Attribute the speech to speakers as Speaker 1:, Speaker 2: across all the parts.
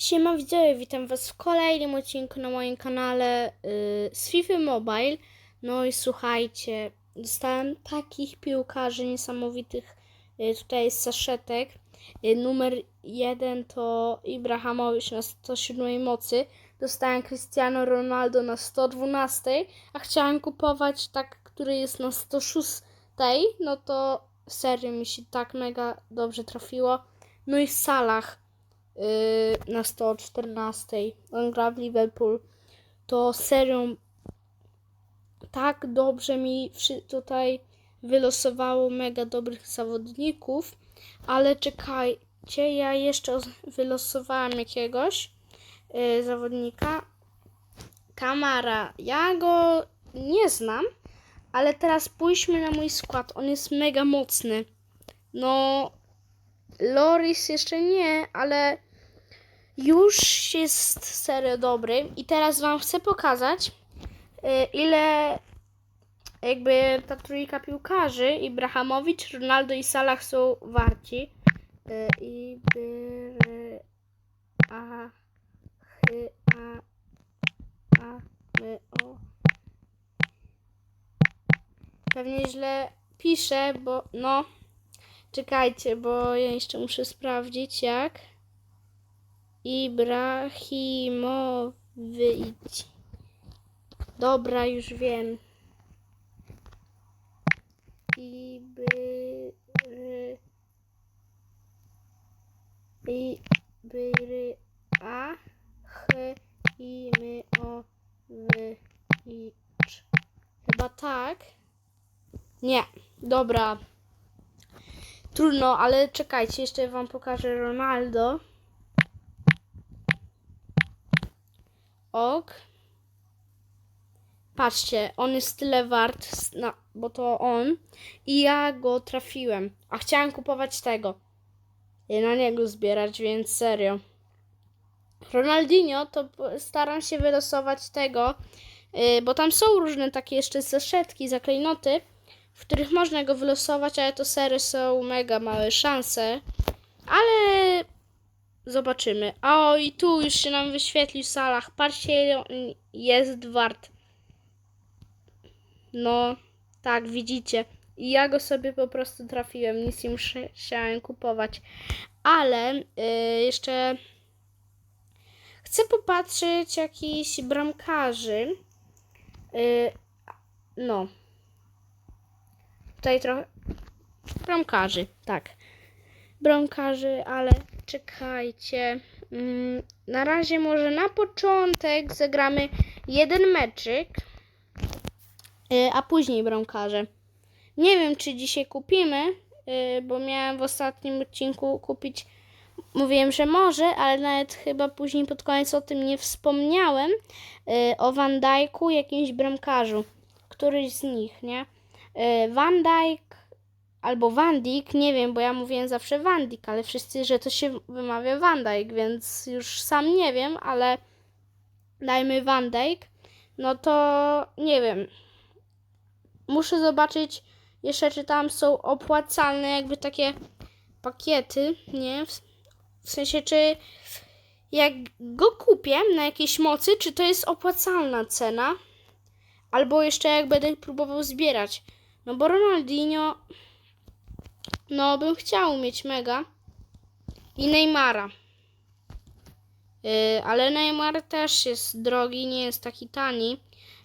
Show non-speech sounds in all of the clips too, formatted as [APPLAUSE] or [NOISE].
Speaker 1: Siema widzowie, witam was w kolejnym odcinku na moim kanale yy, z FIFA Mobile. No i słuchajcie, dostałem takich piłkarzy niesamowitych. Yy, tutaj jest saszetek. Yy, numer jeden to Ibrahimowicz na 107 mocy. Dostałem Cristiano Ronaldo na 112, a chciałem kupować tak, który jest na 106. No to serio mi się tak mega dobrze trafiło. No i Salah yy, na 114. On gra w Liverpool. To serią tak dobrze mi tutaj wylosowało mega dobrych zawodników, ale czekajcie, ja jeszcze os- wylosowałam jakiegoś yy, zawodnika. Kamara. Ja go nie znam, ale teraz pójdźmy na mój skład. On jest mega mocny. No, Loris jeszcze nie, ale już jest serio dobry. I teraz Wam chcę pokazać, y, ile jakby ta trójka piłkarzy, Ibrahimowicz, Ronaldo i Salah są warci. Y, a, a, o. Pewnie źle piszę, bo no... Czekajcie, bo ja jeszcze muszę sprawdzić jak. Ibrahimowicz. Dobra, już wiem. Ibry... A... Ch... I... My... O... Wy... I... Cz. Chyba tak. Nie. Dobra. Trudno, ale czekajcie, jeszcze wam pokażę Ronaldo. Ok. Patrzcie, on jest tyle wart, bo to on. I ja go trafiłem. A chciałem kupować tego. I na niego zbierać, więc serio. Ronaldinho to staram się wylosować tego, yy, bo tam są różne takie jeszcze zaszetki, zaklejnoty w których można go wylosować, ale to sery są mega małe szanse. Ale zobaczymy. O, i tu już się nam wyświetlił Salah. Patrzcie, ile jest wart. No, tak, widzicie. I ja go sobie po prostu trafiłem. Nic nie musiałem kupować. Ale y, jeszcze chcę popatrzeć jakichś bramkarzy. Y, no. Tutaj trochę. Bramkarzy, tak. Bramkarzy, ale czekajcie. Mm, na razie może na początek zagramy jeden meczyk, y, a później bramkarze. Nie wiem, czy dzisiaj kupimy, y, bo miałem w ostatnim odcinku kupić. Mówiłem, że może, ale nawet chyba później pod koniec o tym nie wspomniałem. y, O Van Dijku, jakimś bramkarzu. Któryś z nich, nie? Van Dijk albo Van Dijk, nie wiem, bo ja mówiłem zawsze Van Dijk, ale wszyscy, że to się wymawia Van więc już sam nie wiem, ale dajmy Van no to nie wiem. Muszę zobaczyć jeszcze, czy tam są opłacalne jakby takie pakiety, nie? W sensie, czy jak go kupię na jakiejś mocy, czy to jest opłacalna cena? Albo jeszcze jak będę próbował zbierać. No bo Ronaldinho. No bym chciał mieć mega. I Neymara. Yy, ale Neymar też jest drogi, nie jest taki tani.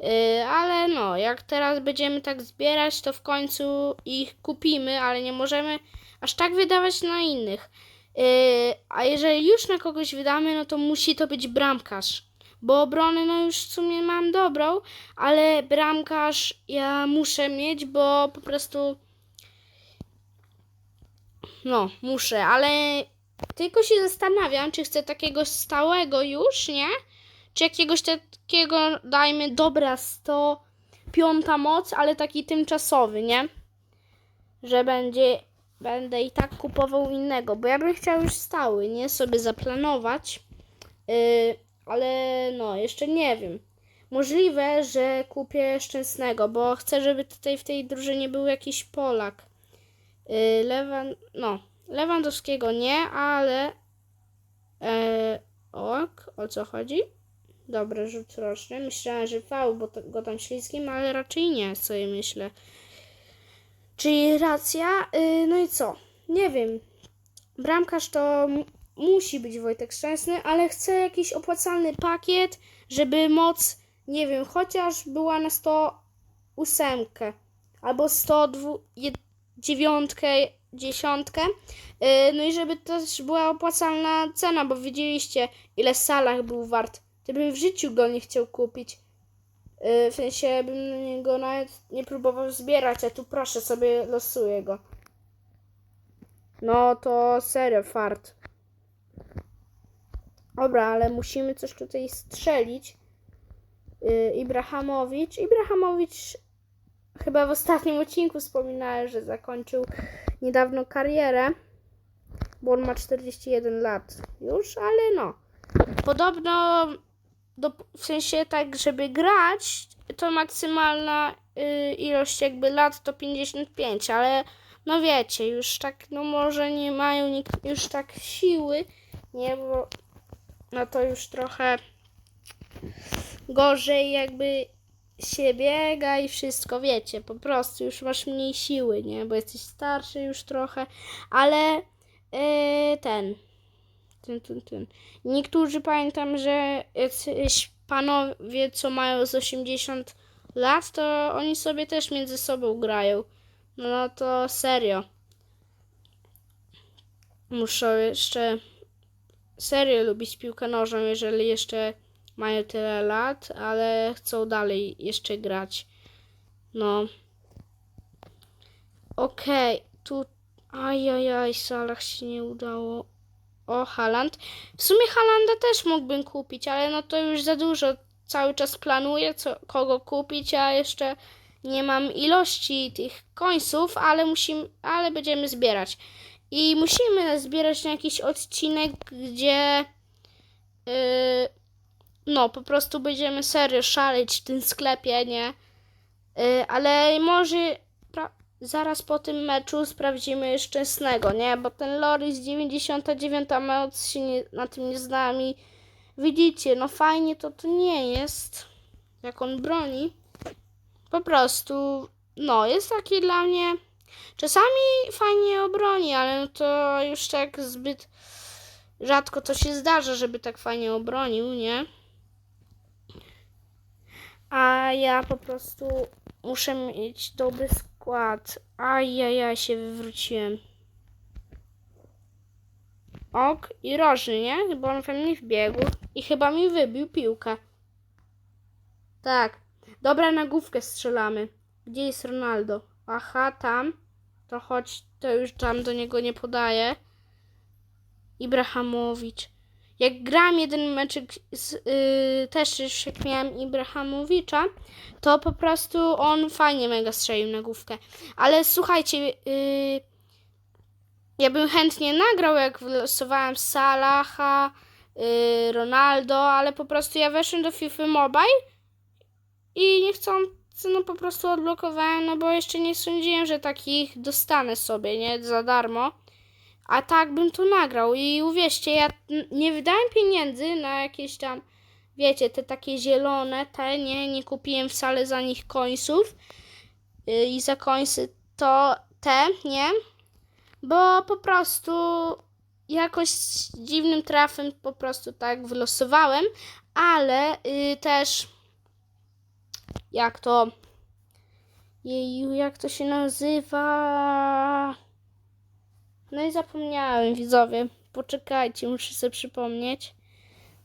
Speaker 1: Yy, ale no, jak teraz będziemy tak zbierać, to w końcu ich kupimy, ale nie możemy aż tak wydawać na innych. Yy, a jeżeli już na kogoś wydamy, no to musi to być bramkarz. Bo obrony, no już w sumie mam dobrą, ale bramkarz ja muszę mieć, bo po prostu. No, muszę, ale tylko się zastanawiam, czy chcę takiego stałego już, nie? Czy jakiegoś takiego, dajmy, dobra, 105 moc, ale taki tymczasowy, nie? Że będzie, będę i tak kupował innego, bo ja bym chciał już stały, nie? Sobie zaplanować. Yy, ale no, jeszcze nie wiem. Możliwe, że kupię Szczęsnego, bo chcę, żeby tutaj w tej drużynie był jakiś Polak. Yy, Lewan, no, Lewandowskiego nie, ale e, o o co chodzi. Dobra, rzut roczny. Myślałem, że V, bo to, go tam ślizgiem, ale raczej nie, sobie myślę. Czyli racja. Yy, no i co? Nie wiem. Bramkarz to musi być Wojtek Szczęsny, ale chcę jakiś opłacalny pakiet, żeby moc, nie wiem, chociaż była na 108 albo 109, dziesiątkę. Yy, No i żeby też była opłacalna cena, bo widzieliście ile Salah był wart. To bym w życiu go nie chciał kupić. Yy, W sensie bym niego nawet nie próbował zbierać, a tu proszę sobie losuję go. No to serio, fart. Dobra, ale musimy coś tutaj strzelić. Yy, Ibrahimowicz. Ibrahimowicz chyba w ostatnim odcinku wspominałem, że zakończył niedawno karierę, bo on ma 41 lat już, ale no. Podobno, do, w sensie tak, żeby grać, to maksymalna y, ilość jakby lat to 55, ale no wiecie, już tak, no może nie mają nikt już tak siły, nie, bo no to już trochę gorzej jakby się biega i wszystko, wiecie, po prostu już masz mniej siły, nie, bo jesteś starszy już trochę, ale yy, ten, ten, ten, ten. Niektórzy pamiętam, że panowie, co mają z 80 lat, to oni sobie też między sobą grają. No to serio. Muszą jeszcze serio lubić piłkę nożną, jeżeli jeszcze mają tyle lat, ale chcą dalej jeszcze grać. No. Okej, tu. Ajajaj, Salah się nie udało. O, Haland. W sumie Halanda też mógłbym kupić, ale no to już za dużo. Cały czas planuję, co, kogo kupić, a jeszcze nie mam ilości tych końców, ale musimy, ale będziemy zbierać. I musimy zbierać na jakiś odcinek, gdzie yy, no, po prostu będziemy serio szaleć w tym sklepie, nie? Yy, ale może zaraz po tym meczu sprawdzimy Szczęsnego, nie? Bo ten Loris 99 moc się nie, na tym nie zna mi. Widzicie, no fajnie to to nie jest, jak on broni. Po prostu, no, jest taki dla mnie... Czasami fajnie obroni, ale no to już tak zbyt rzadko to się zdarza, żeby tak fajnie obronił, nie? A ja po prostu muszę mieć dobry skład. Ajajaj, się wywróciłem. Ok, i rożny, nie? Bo on we mnie wbiegł i chyba mi wybił piłkę. Tak. Dobra, na główkę strzelamy. Gdzie jest Ronaldo? Aha, tam. To chodź, to już tam do niego nie podaję. Ibrahimowicz. Jak grałem jeden meczek z, yy, też już jak miałem Ibrahimowicza, to po prostu on fajnie mega strzelił na główkę. Ale słuchajcie, yy, ja bym chętnie nagrał, jak wylosowałem Salaha, yy, Ronaldo, ale po prostu ja weszłem do FIFA Mobile i nie chcąc, no po prostu odblokowałem, no bo jeszcze nie sądziłem, że takich dostanę sobie, nie, za darmo. A tak bym tu nagrał. I uwierzcie, ja nie wydałem pieniędzy na jakieś tam, wiecie, te takie zielone, te, nie, nie kupiłem wcale za nich końców. Yy, i za końcy to te, nie, bo po prostu jakoś dziwnym trafem po prostu tak wylosowałem, ale yy, też jak to Jeju, jak to się nazywa? No i zapomniałem, widzowie. Poczekajcie, muszę sobie przypomnieć.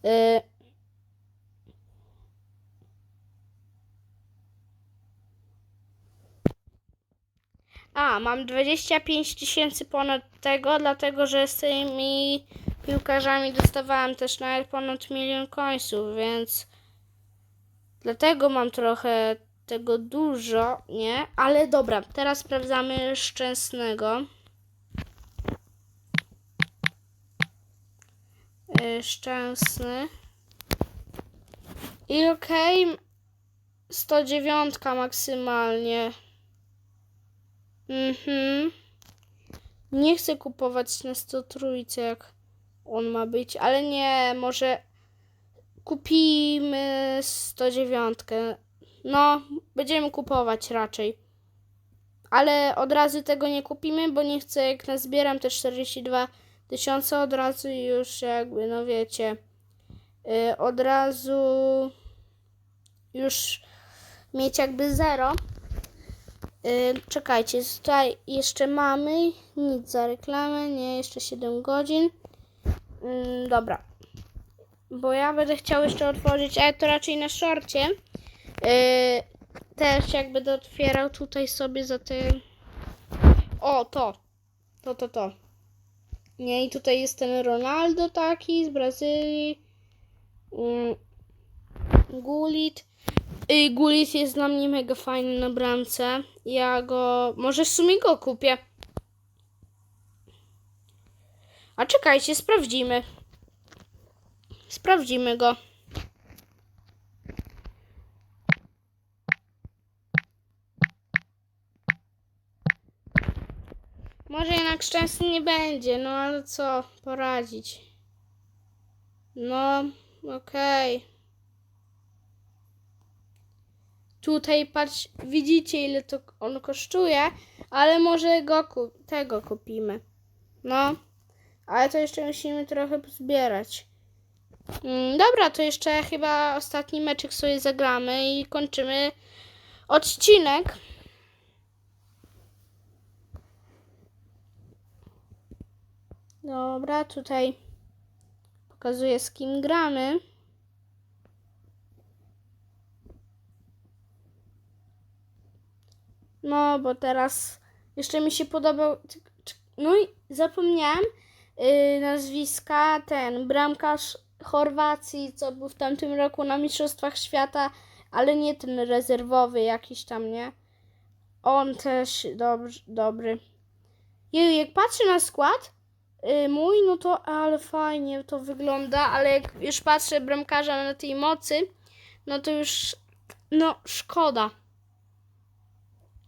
Speaker 1: Y... A, mam 25 tysięcy ponad tego, dlatego że z tymi piłkarzami dostawałem też nawet ponad milion końców, więc dlatego mam trochę tego dużo, nie? Ale dobra, teraz sprawdzamy szczęsnego. Y, Szczęsny. I okej, 109 maksymalnie. Mhm. Nie chcę kupować na 103, jak on ma być, ale nie, może kupimy 109. No, będziemy kupować raczej. Ale od razu tego nie kupimy, bo nie chcę, jak nazbieram te 42 tysiące, od razu już jakby, no wiecie, yy, od razu już mieć jakby zero. Yy, czekajcie, tutaj jeszcze mamy nic za reklamę, nie, jeszcze 7 godzin. Yy, dobra. Bo ja będę chciał jeszcze otworzyć, ale to raczej na szorcie. Yy, też jak będę otwierał tutaj sobie za te... O, to. To, to, to. Nie, i tutaj jest ten Ronaldo taki z Brazylii. Mm, Gulit. Y, Gulit jest dla mnie mega fajny na bramce. Ja go... Może w sumie go kupię. A czekajcie, sprawdzimy. Sprawdzimy go. Może jednak szczęsny nie będzie, no ale co poradzić. No, okej. Tutaj patrz, widzicie ile to on kosztuje, ale może go ku- tego kupimy. No, ale to jeszcze musimy trochę pozbierać. Mm, dobra, to jeszcze chyba ostatni meczek sobie zagramy i kończymy odcinek. Dobra, tutaj pokazuję z kim gramy. No, bo teraz jeszcze mi się podobał. No i zapomniałam yy, nazwiska ten bramkarz Chorwacji, co był w tamtym roku na Mistrzostwach Świata, ale nie ten rezerwowy jakiś tam, nie? On też dobry. dobry. Jeju, jak patrzę na skład, mój, no to ale fajnie to wygląda, ale jak już patrzę bramkarza na tej mocy, no to już, no szkoda.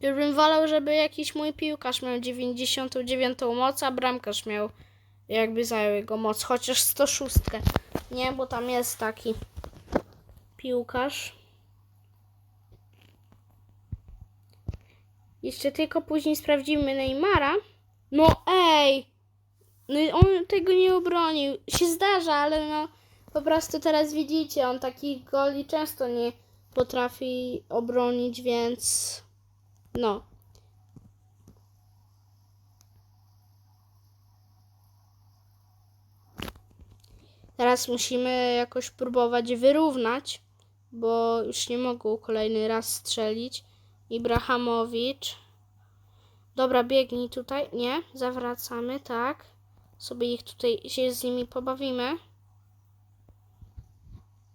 Speaker 1: Już bym wolał, żeby jakiś mój piłkarz miał 99 moc, a bramkarz miał jakby zajął jego moc, chociaż 106. Nie, bo tam jest taki piłkarz. Jeszcze tylko później sprawdzimy Neymara. No ej! No i on tego nie obronił. Się zdarza, ale no po prostu teraz widzicie, on takich goli często nie potrafi obronić, więc no. Teraz musimy jakoś próbować wyrównać, bo już nie mogą kolejny raz strzelić. Ibrahamowicz. Dobra, biegnij tutaj. Nie, zawracamy, tak. Sobie ich tutaj się z nimi pobawimy.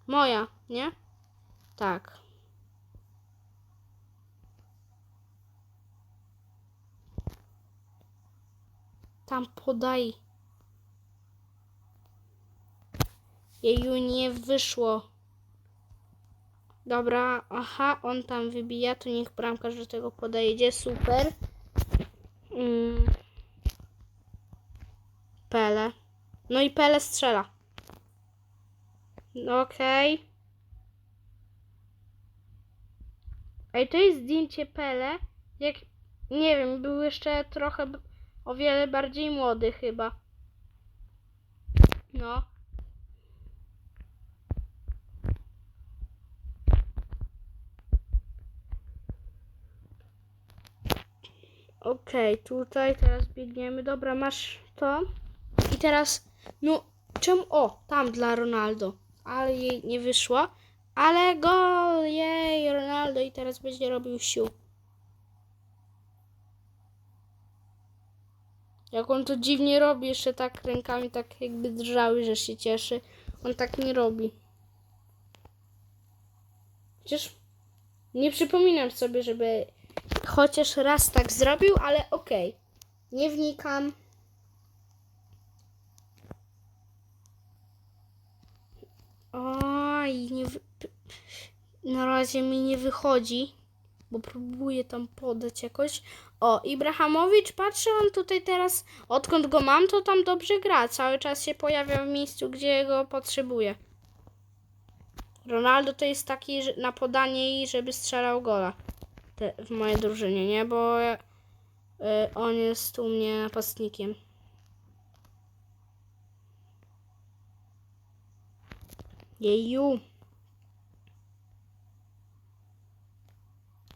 Speaker 1: Moja, nie? Tak. Tam podaj. Jeju, nie wyszło. Dobra, aha, on tam wybija, to niech bramkarz do tego podejdzie, super. Mm. Pele. No i Pele strzela. No okej. Ej, to jest zdjęcie Pele. Jak, nie wiem, był jeszcze trochę, o wiele bardziej młody chyba. No. Okej, tutaj teraz biegniemy. Dobra, masz to. Teraz, no, czemu? O, tam dla Ronaldo. Ale jej nie wyszło. Ale gol, jej, Ronaldo i teraz będzie robił sił. Jak on to dziwnie robi, jeszcze tak rękami tak jakby drżały, że się cieszy. On tak nie robi. Chociaż nie przypominam sobie, żeby chociaż raz tak zrobił, ale okej. Nie wnikam. Oj, nie wy... na razie mi nie wychodzi, bo próbuję tam podać jakoś. O, Ibrahamowicz, patrzę, on tutaj teraz, odkąd go mam, to tam dobrze gra. Cały czas się pojawia w miejscu, gdzie go potrzebuję. Ronaldo to jest taki na podanie i żeby strzelał gola te, w mojej drużynie, nie? Bo y, on jest u mnie napastnikiem. Jeju.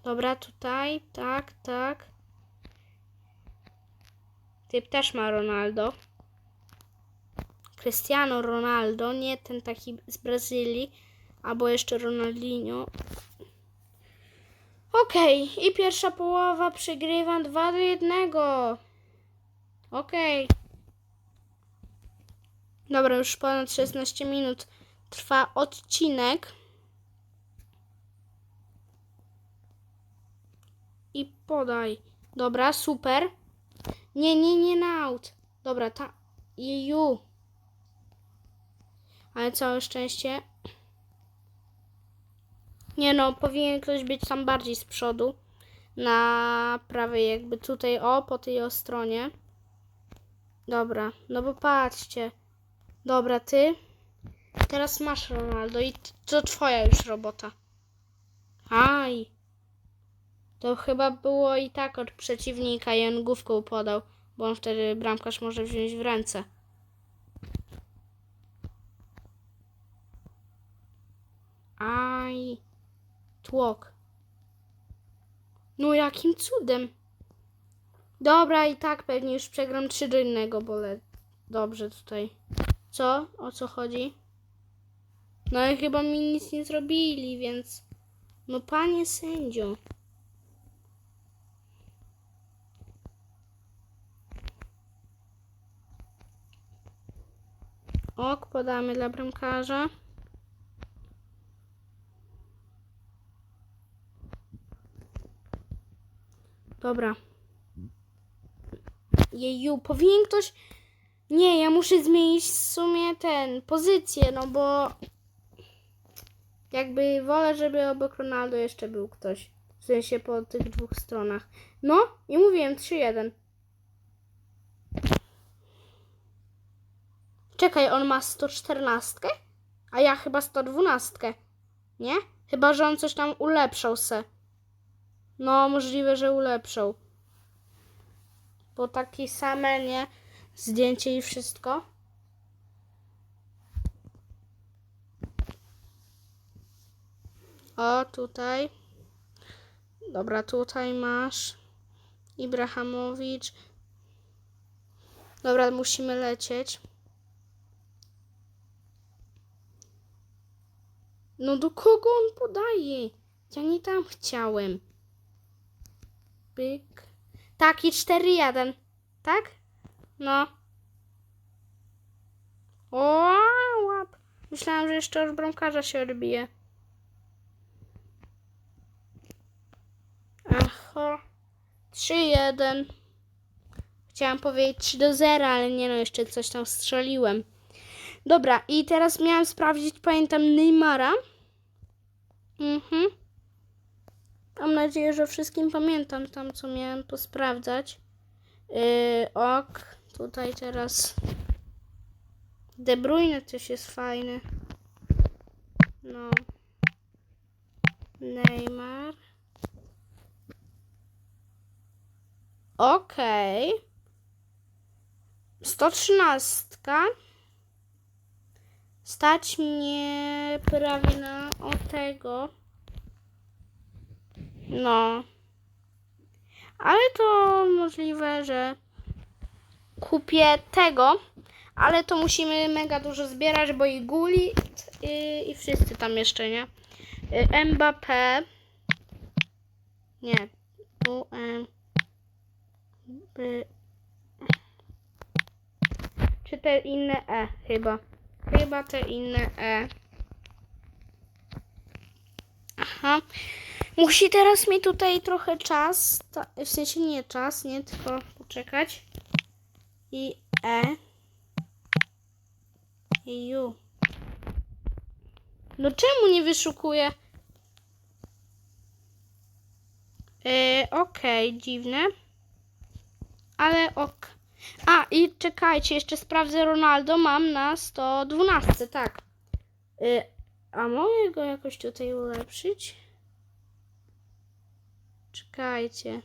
Speaker 1: Dobra, tutaj, tak, tak. Typ też ma Ronaldo. Cristiano Ronaldo, nie ten taki z Brazylii, albo jeszcze Ronaldinho. Okej, i pierwsza połowa przegrywam 2 do 1. Okej. Dobra, już ponad 16 minut trwa odcinek. I podaj. Dobra, super. Nie, nie, nie na aut. Dobra, ta. Jeju. Ale całe szczęście. Nie no, powinien ktoś być tam bardziej z przodu. Na prawej jakby tutaj, o, po tej o stronie. Dobra, no bo patrzcie. Dobra, ty. Teraz masz Ronaldo i to twoja już robota. Aj. To chyba było i tak od przeciwnika i on główką podał, bo on wtedy bramkarz może wziąć w ręce. Aj. Tłok. No jakim cudem. Dobra, i tak pewnie już przegram 3 do innego, bo dobrze tutaj. Co? O co chodzi? No i chyba mi nic nie zrobili, więc... No panie sędzio. Ok, podamy dla bramkarza. Dobra. Jeju, powinien ktoś... Nie, ja muszę zmienić w sumie ten, pozycję, no bo... Jakby wolę, żeby obok Ronaldo jeszcze był ktoś. W sensie po tych dwóch stronach. No, i mówiłem 3-1. Czekaj, on ma 114? A ja chyba 112. Nie? Chyba, że on coś tam ulepszał se. No, możliwe, że ulepszał. Bo takie same, nie? Zdjęcie i wszystko. O, tutaj. Dobra, tutaj masz. Ibrahimowicz. Dobra, musimy lecieć. No do kogo on podaje? Ja nie tam chciałem. Pyk. Tak, i 4-1. Tak? No. O, łap. Myślałam, że jeszcze od bramkarza się odbije. Aha. 3-1. Chciałam powiedzieć 3 do 0, ale nie no, jeszcze coś tam strzeliłem. Dobra, i teraz miałam sprawdzić, pamiętam, Neymara. Mhm. Mam nadzieję, że wszystkim pamiętam tam, co miałem posprawdzać. Yy, ok, tutaj teraz De Bruyne też jest fajny. No. Neymar. Okej. 113. Stać mnie prawie na o tego. No. Ale to możliwe, że kupię tego. Ale to musimy mega dużo zbierać, bo i Guli i, i wszyscy tam jeszcze, nie? Y, Mbappé. Nie. U, M, B. Czy te inne E chyba. Chyba te inne E. Aha. Musi teraz mi tutaj trochę czas, ta, w sensie nie czas, nie, tylko poczekać. I E. I U. No czemu nie wyszukuję? Yy, Okej, dziwne. Ale ok. A, i czekajcie, jeszcze sprawdzę Ronaldo. Mam na 112, tak. Yy, A mogę go jakoś tutaj ulepszyć? Czekajcie.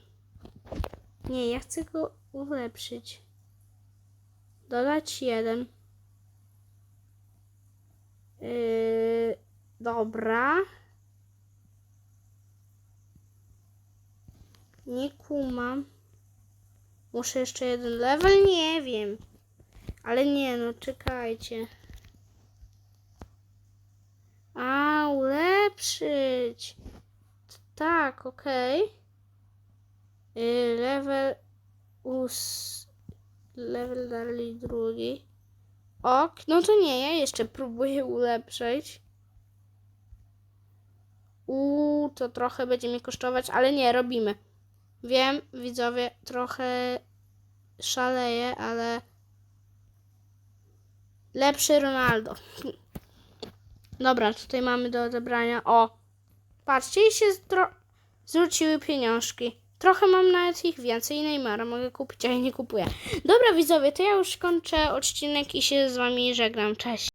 Speaker 1: Nie, ja chcę go ulepszyć. Dodać jeden. Yy, dobra. Nie kumam. Muszę jeszcze jeden level? Nie wiem. Ale nie, no czekajcie. A, ulepszyć. Tak, okej. Y, Level us... Level dalej drugi. Ok, no to nie, ja jeszcze próbuję ulepszyć. Uuu, to trochę będzie mi kosztować, ale nie, robimy. Wiem, widzowie, trochę szaleję, ale lepszy Ronaldo. [LAUGHS] Dobra, tutaj mamy do odebrania. O, patrzcie, i się zwróciły pieniążki. Trochę mam nawet ich więcej. Neymara mogę kupić, ale nie kupuję. Dobra, widzowie, to ja już kończę odcinek i się z wami żegnam. Cześć.